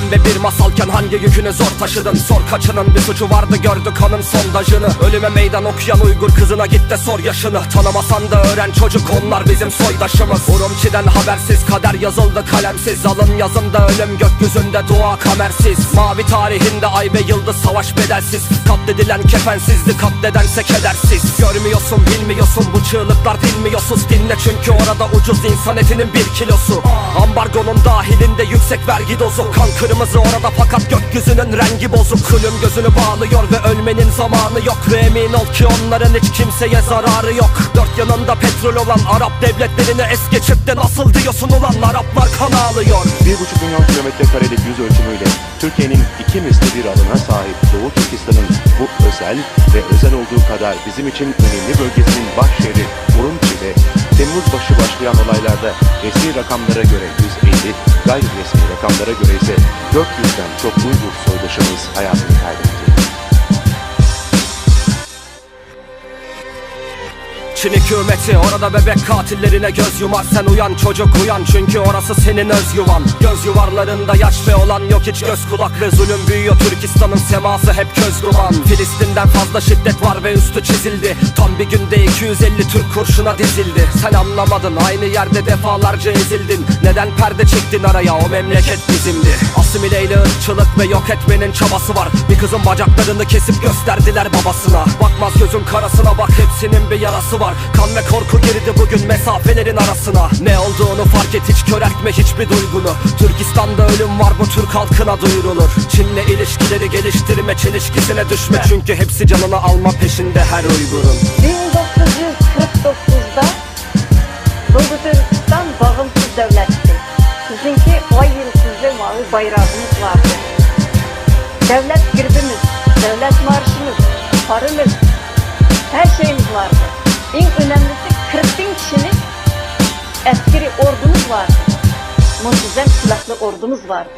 pembe bir masalken hangi yükünü zor taşıdın? Sor kaçının bir suçu vardı gördü kanın sondajını. Ölüme meydan okuyan Uygur kızına git de sor yaşını. Tanımasan da öğren çocuk onlar bizim soydaşımız. Urumçi'den habersiz kader yazıldı kalemsiz. Alın yazında ölüm gökyüzünde dua kamersiz. Mavi tarihinde ay ve yıldız savaş bedelsiz. Katledilen kefensizdi katledense kedersiz. Görmüyorsun bilmiyorsun bu çığlıklar dinmiyorsun. Dinle çünkü orada ucuz insan etinin bir kilosu. Ambargonun dahilinde yüksek vergi dozu. Kan kırmızı orada fakat gökyüzünün rengi bozuk. Zulüm gözünü bağlıyor ve ölmenin zamanı yok. Ve emin ol ki onların hiç kimseye zararı yok. Dört yanında petrol olan Arap devletlerini es geçip de nasıl diyorsun ulan? Araplar kan ağlıyor. 1,5 milyon kilometre karelik yüz ölçümüyle Türkiye'nin iki misli bir alana sahip Doğu Türkistan'ın bu özel ve özel olduğu kadar bizim için önemli bölgesinin baş şehri Urumçi'de Temmuz başı başlayan olaylarda resmi rakamlara göre 150, gayri resmi rakamlara göre ise 400'den çok Uygur soydaşımız hayatını kaybetti. Çin hükümeti orada bebek katillerine göz yumar. Sen uyan çocuk uyan çünkü orası senin öz yuvan. Göz yuvarlarında yaş ve olan yok hiç göz kulak ve zulüm büyüyor Türkistan'ın seması hep köz duman. Filistin'den fazla şiddet var ve üstü çizildi. Tam bir günde 250 Türk kurşuna dizildi. Sen anlamadın aynı yerde defalarca ezildin. Neden perde çektin araya o memleket bizimdi? Asimile ile ırkçılık ve yok etmenin çabası var. Bir kızın bacaklarını kesip gösterdiler babasına. Bakmaz gözün karasına bak hepsinin bir yarası var Kan ve korku girdi bugün mesafelerin arasına Ne olduğunu fark et hiç köreltme hiçbir duygunu Türkistan'da ölüm var bu Türk halkına duyurulur Çin'le ilişkileri geliştirme çelişkisine düşme Çünkü hepsi canını alma peşinde her Uygur'un 1949'da Doğu Türkistan bağımsız devletti. Sizinki vay yıldızlı mavi bayrağımız vardı. Devlet girdimiz, devlet marşımız, parımız. En önemlisi 40 bin kişilik askeri ordumuz vardı. Muntazam silahlı ordumuz vardı.